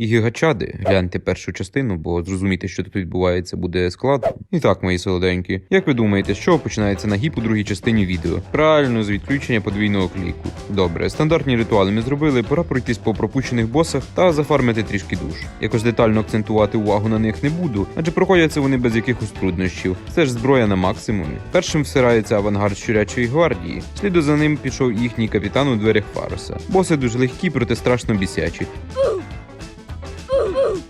І гігачади, гляньте першу частину, бо зрозуміти, що тут відбувається, буде складно. І так, мої солоденькі, як ви думаєте, чого починається нагіб у другій частині відео? Правильно, з відключення подвійного кліку. Добре, стандартні ритуали ми зробили, пора пройтись по пропущених босах та зафармити трішки душ. Якось детально акцентувати увагу на них не буду, адже проходяться вони без якихось труднощів. Це ж зброя на максимумі. Першим всирається авангард щурячої гвардії. Сліду за ним пішов їхній капітан у дверях Фароса. Боси дуже легкі, проте страшно бісячі.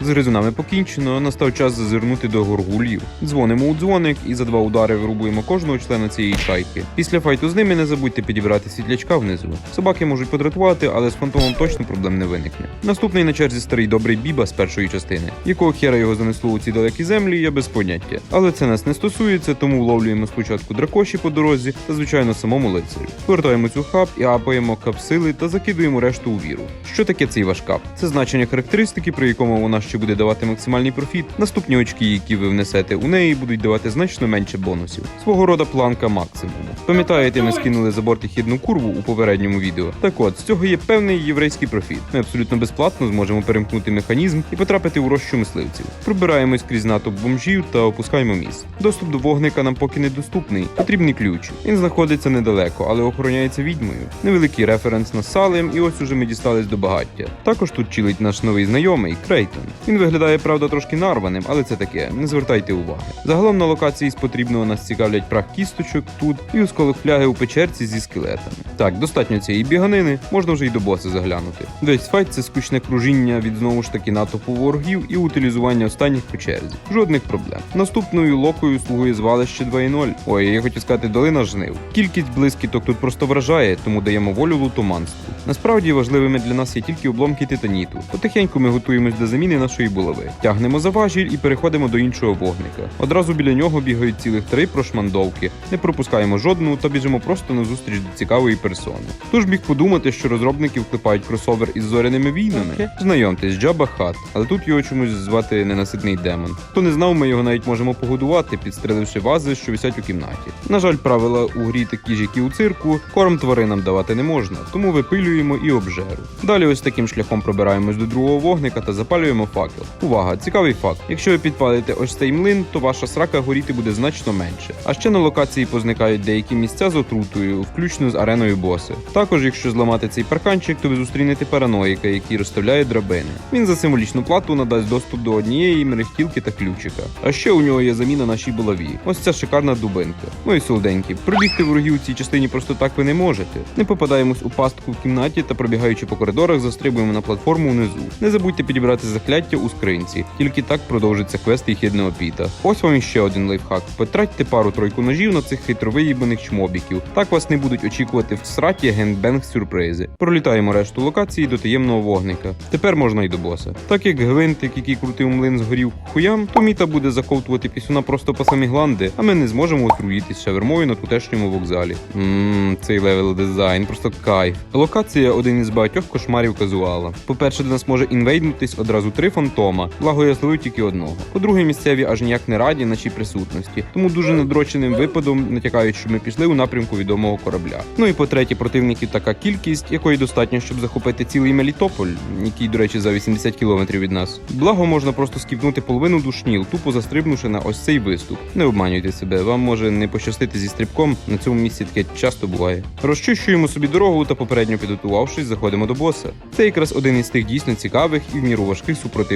З гризунами покінчено, настав час зазирнути до горгулів. Дзвонимо у дзвоник і за два удари вирубуємо кожного члена цієї шайки. Після файту з ними не забудьте підібрати світлячка внизу. Собаки можуть подратувати, але з фантомом точно проблем не виникне. Наступний на черзі старий добрий Біба з першої частини. Якого хера його занесло у ці далекі землі, я без поняття. Але це нас не стосується, тому вловлюємо спочатку дракоші по дорозі та звичайно самому лицарю. Повертаємось у хаб і апаємо капсили та закидуємо решту у віру. Що таке цей ваш кап? Це значення характеристики, при якому вона ще буде давати максимальний профіт. Наступні очки, які ви внесете у неї, будуть давати значно менше бонусів. Свого рода планка максимуму. Пам'ятаєте, ми скинули за борт хідну курву у попередньому відео. Так от, з цього є певний єврейський профіт. Ми абсолютно безплатно зможемо перемкнути механізм і потрапити у рощу мисливців. Пробираємось крізь натовп бомжів та опускаємо міст. Доступ до вогника нам поки недоступний. Потрібний ключ. Він знаходиться недалеко, але охороняється відьмою. Невеликий референс на Салем, і ось уже ми дістались до багаття. Також тут чилить наш новий знайомий Крейтон. Він виглядає, правда, трошки нарваним, але це таке, не звертайте уваги. Загалом на локації з потрібного нас цікавлять прах кісточок тут і осколок фляги у печерці зі скелетами. Так, достатньо цієї біганини, можна вже й до боса заглянути. Весь файт це скучне кружіння від знову ж таки натовпу ворогів і утилізування останніх по черзі. Жодних проблем. Наступною локою слугує звалище 2.0. Ой, я хотів сказати долина жнив. Кількість блискіток тут просто вражає, тому даємо волю лутоманству. Насправді важливими для нас є тільки обломки титаніту. Потихеньку ми готуємось до заміни нашої булави. Тягнемо за важіль і переходимо до іншого вогника. Одразу біля нього бігають цілих три прошмандовки. Не пропускаємо жодну та біжимо просто на зустріч до цікавої персони. Тож біг подумати, що розробники вклепають кросовер із зоряними війнами. Знайомтесь, Джаба Хат, але тут його чомусь звати ненаситний демон. Хто не знав, ми його навіть можемо погодувати, підстреливши вази, що висять у кімнаті. На жаль, правила у грі такі ж, як і у цирку, корм тваринам давати не можна, тому випилюємо і обжеру. Далі ось таким шляхом пробираємось до другого вогника та запалюємо факел. Увага, цікавий факт. Якщо ви підпалите ось цей млин, то ваша срака горіти буде значно менше. А ще на локації позникають деякі місця з отрутою, включно з ареною боси. Також, якщо зламати цей парканчик, то ви зустрінете параноїка, який розставляє драбини. Він за символічну плату надасть доступ до однієї мерехтілки та ключика. А ще у нього є заміна нашій булаві. Ось ця шикарна дубинка. Ну і солоденькі. Пробігти ворогів у цій частині просто так ви не можете. Не попадаємось у пастку в кімнаті та пробігаючи по коридорах, застрибуємо на платформу внизу. Не забудьте підібрати закляття у скринці, тільки так продовжиться квест їхідного піта. Ось вам ще один лайфхак. Потратьте пару-тройку ножів на цих хитровиїбаних чмобіків. Так вас не будуть очікувати в сраті генбенг сюрпризи. Пролітаємо решту локації до таємного вогника. Тепер можна й до боса. Так як гвинтик, який крутив млин згорів хуям, то міта буде заковтувати пісюна просто по самі гланди, а ми не зможемо отруїтись шавермою на тутешньому вокзалі. Ммм, цей левел дизайн, просто кайф. Локація один із багатьох кошмарів казуала. По-перше, до нас може інвейднутись одразу три фантома, благо я зловив тільки одного. По-друге, місцеві аж ніяк не раді нашій присутності, тому дуже надроченим випадом натякають, що ми пішли у напрямку відомого корабля. Ну і по-третє, противників така кількість, якої достатньо, щоб захопити цілий Мелітополь, який, до речі, за 80 кілометрів від нас. Благо можна просто скіпнути половину душніл, тупо застрибнувши на ось цей виступ. Не обманюйте себе, вам може не пощастити зі стрибком. На цьому місці таке часто буває. Розчищуємо собі дорогу та попередньо підготувавшись, заходимо до боса. Це якраз один із тих дійсно цікавих і в міру важких супротивників,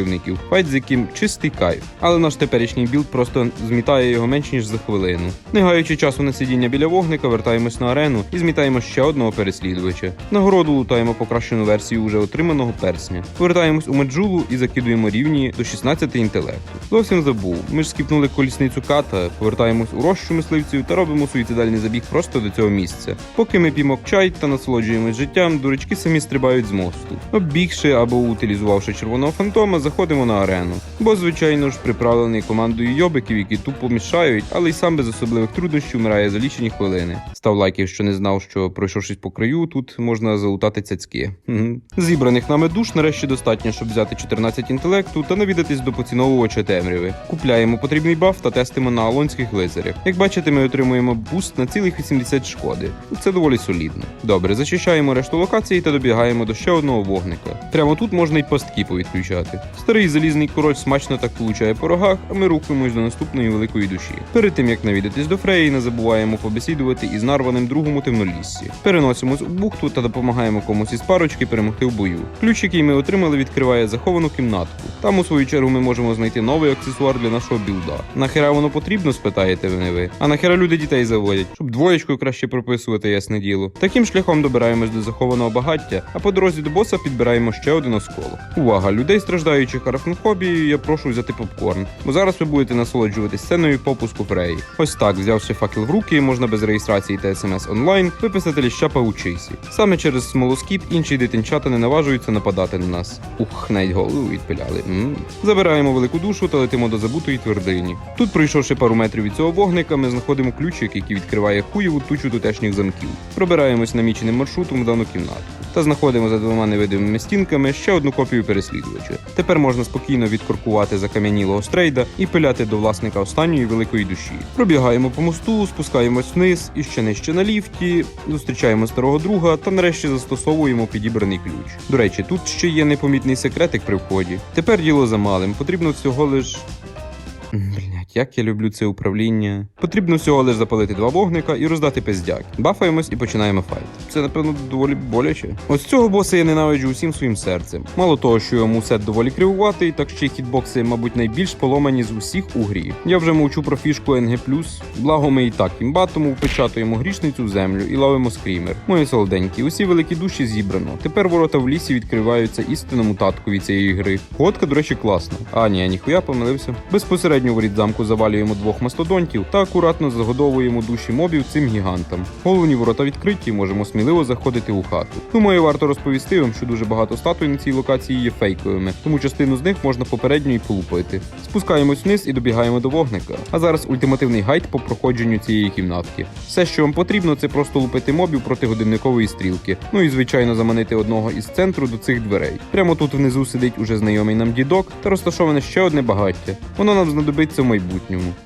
файт з яким чистий кайф. Але наш теперішній білд просто змітає його менш ніж за хвилину. Не гаючи часу на сидіння біля вогника, вертаємось на арену і змітаємо ще одного переслідувача. Нагороду лутаємо покращену версію уже отриманого персня. Повертаємось у меджулу і закидуємо рівні до 16 інтелекту. Зовсім забув. Ми ж скіпнули колісницю ката, повертаємось у рощу мисливців та робимо суїцидальний забіг просто до цього місця. Поки ми п'ємо чай та насолоджуємось життям, дурачки самі стрибають з мосту. Оббігши або утилізувавши червоного фантома, заходимо на арену. Бо, звичайно ж, приправлений командою йобиків, які тупо мішають, але й сам без особливих труднощів вмирає за лічені хвилини. Став лайк, якщо не знав, що пройшовшись по краю, тут можна залутати цяцьки. Зібраних нами душ нарешті достатньо, щоб взяти 14 інтелекту та навідатись до поціновувача темряви. Купляємо потрібний баф та тестимо на алонських лицарях. Як бачите, ми отримуємо буст на цілих 80 шкоди. Це доволі солідно. Добре, зачищаємо решту локації та добігаємо до ще одного вогника. Прямо тут можна й пастки повідключати. Старий залізний король смачно так получає по рогах, а ми рухаємось до наступної великої душі. Перед тим як навідатись до Фреї, не забуваємо побесідувати із нарваним другом у темноліссі. Переносимось у бухту та допомагаємо комусь із парочки перемогти в бою. Ключ, який ми отримали, відкриває заховану кімнатку. Там, у свою чергу, ми можемо знайти новий аксесуар для нашого білда. Нахера воно потрібно, спитаєте ви ви. А нахера люди дітей заводять, щоб двоєчку краще прописувати, ясне діло. Таким шляхом добираємось до захованого багаття, а по дорозі до боса підбираємо ще один осколок. Увага! Людей, страждаючих арафнофобією, я прошу взяти попкорн, бо зараз ви будете насолоджуватись сценою попуску Фреї. Ось так, взявши факел в руки, можна без реєстрації та смс онлайн виписати ліща паучисі. Саме через смолоскіп інші дитинчата не наважуються нападати на нас. Ух, навіть голову відпиляли. м Забираємо велику душу та летимо до забутої твердині. Тут, пройшовши пару метрів від цього вогника, ми знаходимо ключик, який відкриває хуєву тучу тутешніх замків. Пробираємось наміченим маршрутом в дану кімнату та знаходимо за двома невидимими стінками ще одну копію переслідувача. Тепер можна спокійно відкоркувати закам'янілого стрейда і пиляти до власника останньої великої душі. Пробігаємо по мосту, спускаємось вниз і ще нижче на ліфті, зустрічаємо старого друга та нарешті застосовуємо підібраний ключ. До речі, тут ще є непомітний секретик при вході. Тепер діло за малим. Потрібно всього лиш. Як я люблю це управління. Потрібно всього лиш запалити два вогника і роздати пиздяк. Бафаємось і починаємо файт. Це, напевно, доволі боляче. Ось цього боса я ненавиджу усім своїм серцем. Мало того, що йому сет доволі кривуватий, так ще й хітбокси, мабуть, найбільш поломані з усіх у грі. Я вже мовчу про фішку NG+, благо ми і так імба, тому впечатуємо грішницю в землю і ловимо скрімер. Мої солоденькі, усі великі душі зібрано. Тепер ворота в лісі відкриваються істинному таткові цієї гри. Фотка, до речі, класна. А, ні, я ніхуя помилився. Безпосередньо воріт замку завалюємо двох мастодонтів та акуратно загодовуємо душі мобів цим гігантам. Головні ворота відкриті, можемо сміливо заходити у хату. Думаю, варто розповісти вам, що дуже багато статуй на цій локації є фейковими, тому частину з них можна попередньо і полупити. Спускаємось вниз і добігаємо до вогника. А зараз ультимативний гайд по проходженню цієї кімнатки. Все, що вам потрібно, це просто лупити мобів проти годинникової стрілки. Ну і звичайно заманити одного із центру до цих дверей. Прямо тут внизу сидить уже знайомий нам дідок та розташоване ще одне багаття. Воно нам знадобиться в майбутньому.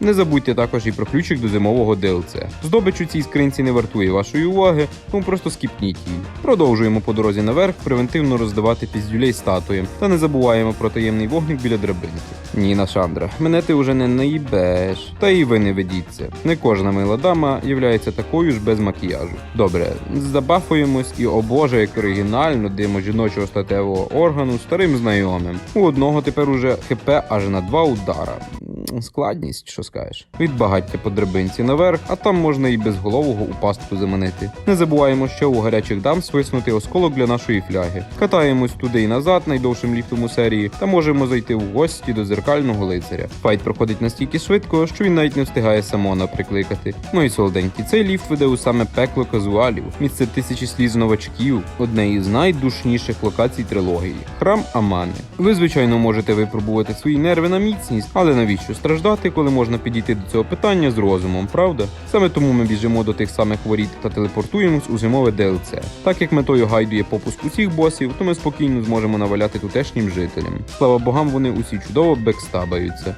Не забудьте також і про ключик до зимового DLC. Здобич у цій скринці не вартує вашої уваги, тому просто скіпніть її. Продовжуємо по дорозі наверх превентивно роздавати піздюлей статуям та не забуваємо про таємний вогник біля драбинки. Ніна Шандра, мене ти уже не наїбеш. Та і ви не ведіться. Не кожна мила дама являється такою ж без макіяжу. Добре, забафуємось і о боже, як оригінально димо жіночого статевого органу старим знайомим. У одного тепер уже хп аж на два удара. М, Складність, що скажеш. Від багаття по драбинці наверх, а там можна і безголового у пастку заманити. Не забуваємо ще у гарячих дам свиснути осколок для нашої фляги. Катаємось туди і назад, найдовшим ліфтом у серії, та можемо зайти в гості до зеркального лицаря. Файт проходить настільки швидко, що він навіть не встигає Самона прикликати. Ну і солоденький, цей ліфт веде у саме пекло казуалів, місце тисячі сліз новачків, одне із найдушніших локацій трилогії храм Амани. Ви, звичайно, можете випробувати свої нерви на міцність, але навіщо страждати, коли можна підійти до цього питання з розумом, правда? Саме тому ми біжимо до тих самих воріт та телепортуємось у зимове DLC. Так як метою гайду є попуск усіх босів, то ми спокійно зможемо наваляти тутешнім жителям. Слава богам, вони усі чудово бекстабаються.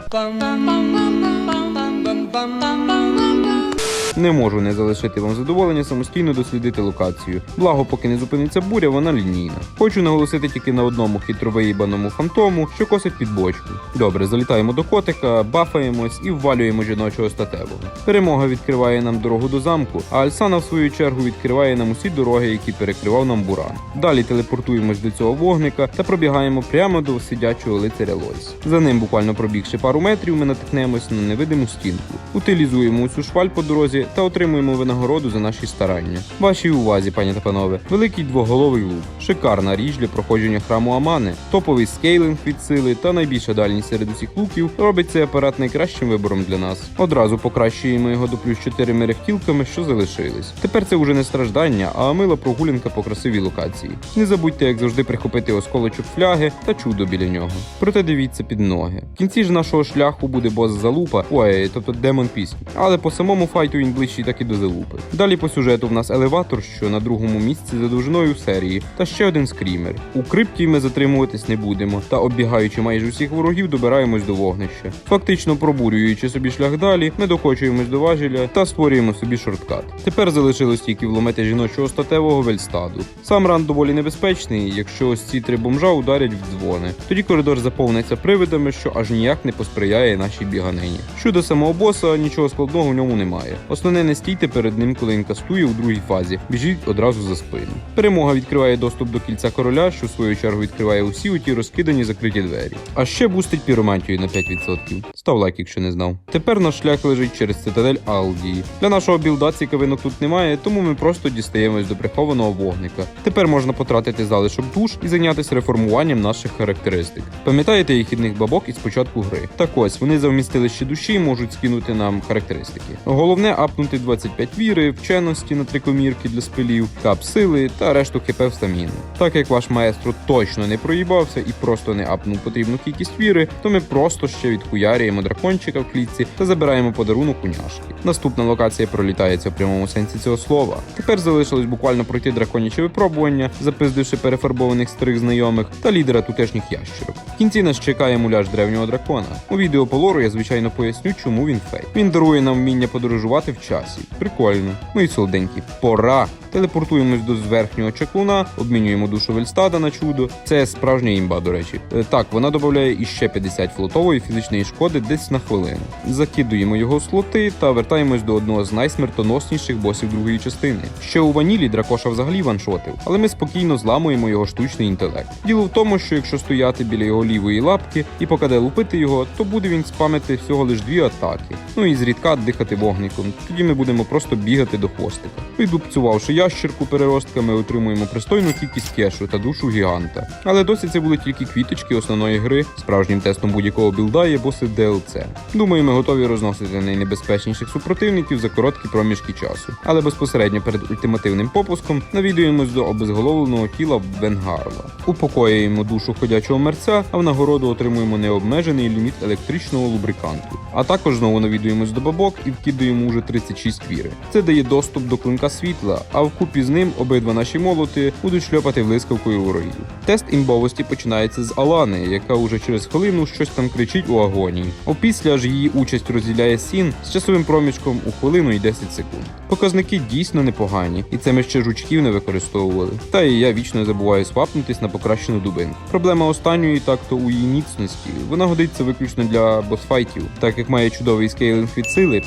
Не можу не залишити вам задоволення самостійно дослідити локацію. Благо, поки не зупиниться буря, вона лінійна. Хочу наголосити тільки на одному хитро виїбаному фантому, що косить під бочку. Добре, залітаємо до котика, бафаємось і ввалюємо жіночого статевого. Перемога відкриває нам дорогу до замку, а Альсана, в свою чергу, відкриває нам усі дороги, які перекривав нам буран. Далі телепортуємось до цього вогника та пробігаємо прямо до сидячого лицаря Лойс. За ним, буквально пробігши пару метрів, ми натикнемось на невидиму стінку. Утилізуємо усю шваль по дорозі та отримуємо винагороду за наші старання. Вашій увазі, пані та панове, великий двоголовий лук, шикарна річ для проходження храму Амани, топовий скейлинг від сили та найбільша дальність серед усіх луків робить цей апарат найкращим вибором для нас. Одразу покращуємо його до плюс 4 мерехтілками, що залишились. Тепер це вже не страждання, а мила прогулянка по красивій локації. Не забудьте, як завжди, прихопити осколочок фляги та чудо біля нього. Проте дивіться під ноги. В кінці ж нашого шляху буде бос залупа, ой, тобто демон пісні. Але по самому файту він буде найближчий, так і до залупи. Далі по сюжету в нас елеватор, що на другому місці за довжиною серії, та ще один скрімер. У крипті ми затримуватись не будемо, та оббігаючи майже всіх ворогів, добираємось до вогнища. Фактично пробурюючи собі шлях далі, ми докочуємось до важеля та створюємо собі шорткат. Тепер залишилось тільки вломити жіночого статевого вельстаду. Сам ран доволі небезпечний, якщо ось ці три бомжа ударять в дзвони. Тоді коридор заповниться привидами, що аж ніяк не посприяє нашій біганині. Щодо самого боса, нічого складного в ньому немає. Основне не стійте перед ним, коли він кастує у другій фазі. Біжіть одразу за спину. Перемога відкриває доступ до кільця короля, що в свою чергу відкриває усі у ті розкидані закриті двері. А ще бустить піромантію на 5%. Став лайк, якщо не знав. Тепер наш шлях лежить через цитадель Алдії. Для нашого білда цікавинок тут немає, тому ми просто дістаємось до прихованого вогника. Тепер можна потратити залишок душ і зайнятися реформуванням наших характеристик. Пам'ятаєте їхідних бабок із початку гри? Так ось вони за вмістилище душі і можуть скинути нам характеристики. Головне апнути 25 віри, вченості на три комірки для спилів, кап сили та решту хп в стаміну. Так як ваш маестро точно не проїбався і просто не апнув потрібну кількість віри, то ми просто ще відхуярюємо дракончика в клітці та забираємо подарунок у няшки. Наступна локація пролітається в прямому сенсі цього слова. Тепер залишилось буквально пройти драконяче випробування, запиздивши перефарбованих старих знайомих та лідера тутешніх ящерок. В кінці нас чекає муляж древнього дракона. У відео по лору я звичайно поясню, чому він фейк. Він дарує нам вміння подорожувати в часі. Прикольно. Ну і солоденькі. Пора. Телепортуємось до зверхнього чаклуна, обмінюємо душу Вельстада на чудо. Це справжня імба, до речі. Е, Так, вона додає іще 50 флотової фізичної шкоди десь на хвилину. Закидуємо його в слоти та вертаємось до одного з найсмертоносніших босів другої частини. Ще у ванілі дракоша взагалі ваншотив, але ми спокійно зламуємо його штучний інтелект. Діло в тому, що якщо стояти біля його лівої лапки і покаде лупити його, то буде він спамити всього лиш дві атаки. Ну і зрідка дихати вогником. Тоді ми будемо просто бігати до хвостика. Відлупцювавши ящерку переростками, отримуємо пристойну кількість кешу та душу гіганта. Але досі це були тільки квіточки основної гри. Справжнім тестом будь-якого білда є боси DLC. Думаю, ми готові розносити найнебезпечніших супротивників за короткі проміжки часу. Але безпосередньо перед ультимативним попуском навідуємось до обезголовленого тіла Венгарла. Упокоюємо душу ходячого мерця, а в нагороду отримуємо необмежений ліміт електричного лубриканту. А також знову навідуємось до бабок і вкидуємо уже 36 віри. Це дає доступ до клинка світла, а вкупі з ним обидва наші молоти будуть шльопати блискавкою ворогів. Тест імбовості починається з Алани, яка уже через хвилину щось там кричить у агонії. Опісля ж її участь розділяє Сін з часовим проміжком у хвилину і 10 секунд. Показники дійсно непогані, і це ми ще жучків не використовували. Та і я вічно забуваю свапнутись на покращену дубинку. Проблема останньої так то у її міцності. Вона годиться виключно для босфайтів, так як має чудовий скейлинг від сили.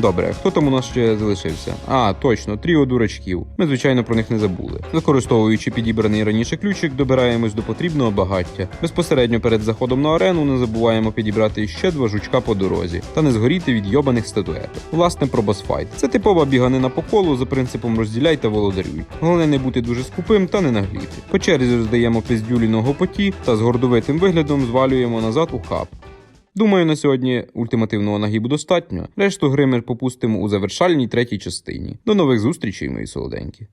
Добре, хто там у нас ще залишився? А, точно, тріо дурачків. Ми, звичайно, про них не забули. Використовуючи підібраний раніше ключик, добираємось до потрібного багаття. Безпосередньо перед заходом на арену не забуваємо підібрати ще два жучка по дорозі та не згоріти від йобаних статуеток. Власне, про босфайт. Це типова біганина по колу за принципом розділяй та володарюй. Головне не бути дуже скупим та не нагліти. По черзі роздаємо пиздюлі на та з гордовитим виглядом звалюємо назад у хаб. Думаю, на сьогодні ультимативного нагибу достатньо. Решту гри ми попустимо у завершальній третій частині. До нових зустрічей, мої солоденькі.